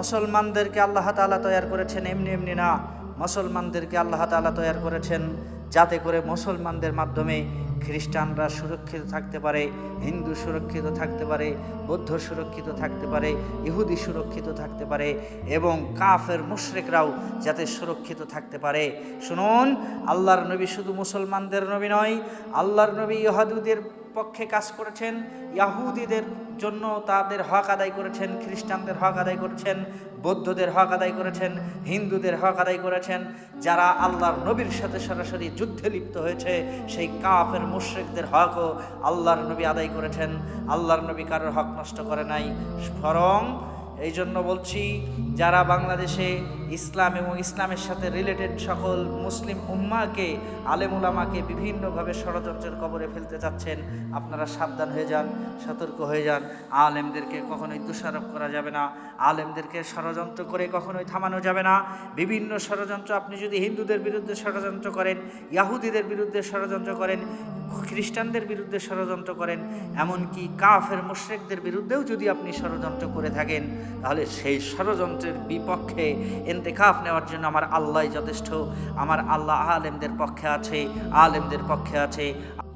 মুসলমানদেরকে আল্লাহ তাআলা তৈরি করেছেন এমনি এমনি না। মুসলমানদেরকে আল্লাহ তালা তৈরি করেছেন যাতে করে মুসলমানদের মাধ্যমে খ্রিস্টানরা সুরক্ষিত থাকতে পারে, হিন্দু সুরক্ষিত থাকতে পারে, বৌদ্ধ সুরক্ষিত থাকতে পারে, ইহুদি সুরক্ষিত থাকতে পারে এবং কাফের মুশরিকরাও যাতে সুরক্ষিত থাকতে পারে। শুনুন, আল্লাহর নবী শুধু মুসলমানদের নবী নয়, আল্লাহর নবী ইহাদুদের পক্ষে কাজ করেছেন, ইয়াহুদিদের জন্য তাদের হক আদায় করেছেন, খ্রিস্টানদের হক আদায় করেছেন, বৌদ্ধদের হক আদায় করেছেন, হিন্দুদের হক আদায় করেছেন, যারা আল্লাহর নবীর সাথে সরাসরি যুদ্ধে লিপ্ত হয়েছে, সেই কাফের মুশ্রিকদের হকও আল্লাহর নবী আদায় করেছেন। আল্লাহর নবী কারোর হক নষ্ট করে নাই, বরং এই জন্য বলছি, যারা বাংলাদেশে ইসলাম এবং ইসলামের সাথে রিলেটেড সকল মুসলিম উম্মাকে আলেমুলামাকে বিভিন্নভাবে ষড়যন্ত্রের কবরে ফেলতে চাচ্ছেন, আপনারা সাবধান হয়ে যান, সতর্ক হয়ে যান। আলেমদেরকে কখনোই দোষারোপ করা যাবে না। আলেমদেরকে ষড়যন্ত্র করে কখনোই থামানো যাবে না। বিভিন্ন ষড়যন্ত্র আপনি যদি হিন্দুদের বিরুদ্ধে ষড়যন্ত্র করেন, ইয়াহুদিদের বিরুদ্ধে ষড়যন্ত্র করেন খ্রিস্টানদের বিরুদ্ধে ষড়যন্ত্র করেন, এমনকি কাফের মুশ্রেকদের বিরুদ্ধেও যদি আপনি ষড়যন্ত্র করে থাকেন, তাহলে সেই ষড়যন্ত্রের বিপক্ষে এন্তেকাফ নেওয়ার জন্য আমার আল্লাহ যথেষ্ট। আমার আল্লাহ আলেমদের পক্ষে আছে, আলেমদের পক্ষে আছে।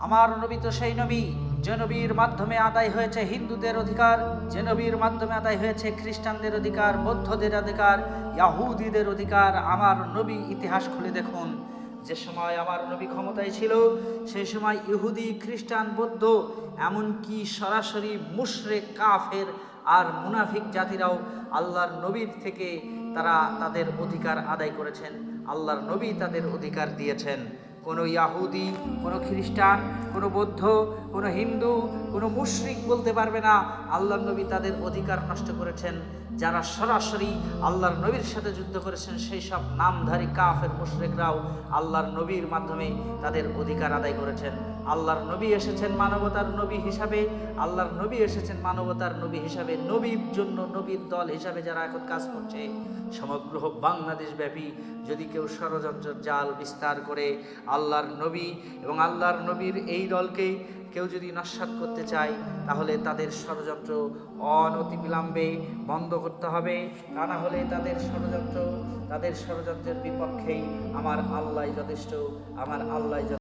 আমার নবী তো সেই নবী, যে নবীর মাধ্যমে আদায় হয়েছে হিন্দুদের অধিকার, যে নবীর মাধ্যমে আদায় হয়েছে খ্রিস্টানদের অধিকার, বৌদ্ধদের অধিকার, ইয়াহুদিদের অধিকার, আমার নবী ইতিহাস খুলে দেখুন। যে সময় আমার নবী ক্ষমতায় ছিল, সেই সময় ইহুদি, খ্রিস্টান, বৌদ্ধ, এমনকি সরাসরি মুশরে কাফের আর মুনাফিক জাতিরাও আল্লাহর নবীর থেকে তারা তাদের অধিকার আদায় করেছেন। আল্লাহর নবী তাদের অধিকার দিয়েছেন। কোনো ইয়াহুদি, কোনো খ্রিস্টান, কোনো বৌদ্ধ, কোনো হিন্দু, কোনো মুশরিক বলতে পারবে না। আল্লাহর নবী তাদের অধিকার নষ্ট করেছেন। যারা সরাসরি আল্লাহর নবীর সাথে যুদ্ধ করেছেন, সেই সব নামধারী কাফের মুশরিকরাও আল্লাহর নবীর মাধ্যমে তাদের অধিকার আদায় করেছেন। আল্লাহর নবী এসেছেন মানবতার নবী হিসাবে। আল্লাহর নবী এসেছেন মানবতার নবী হিসাবে। নবীর জন্য নবীর দল হিসাবে যারা এখন কাজ করছে, সমগ্র বাংলাদেশ ব্যাপী যদি কেউ ষড়যন্ত্রের জাল বিস্তার করে আল্লাহর নবী এবং আল্লাহর নবীর এই দলকে কেউ যদি নস্বাত করতে চায়, তাহলে তাদের ষড়যন্ত্র অনতিবিলম্বে বন্ধ করতে হবে। তা না হলে তাদের ষড়যন্ত্র, তাদের ষড়যন্ত্রের বিপক্ষেই আমার আল্লাহ যথেষ্ট, আমার আল্লাহ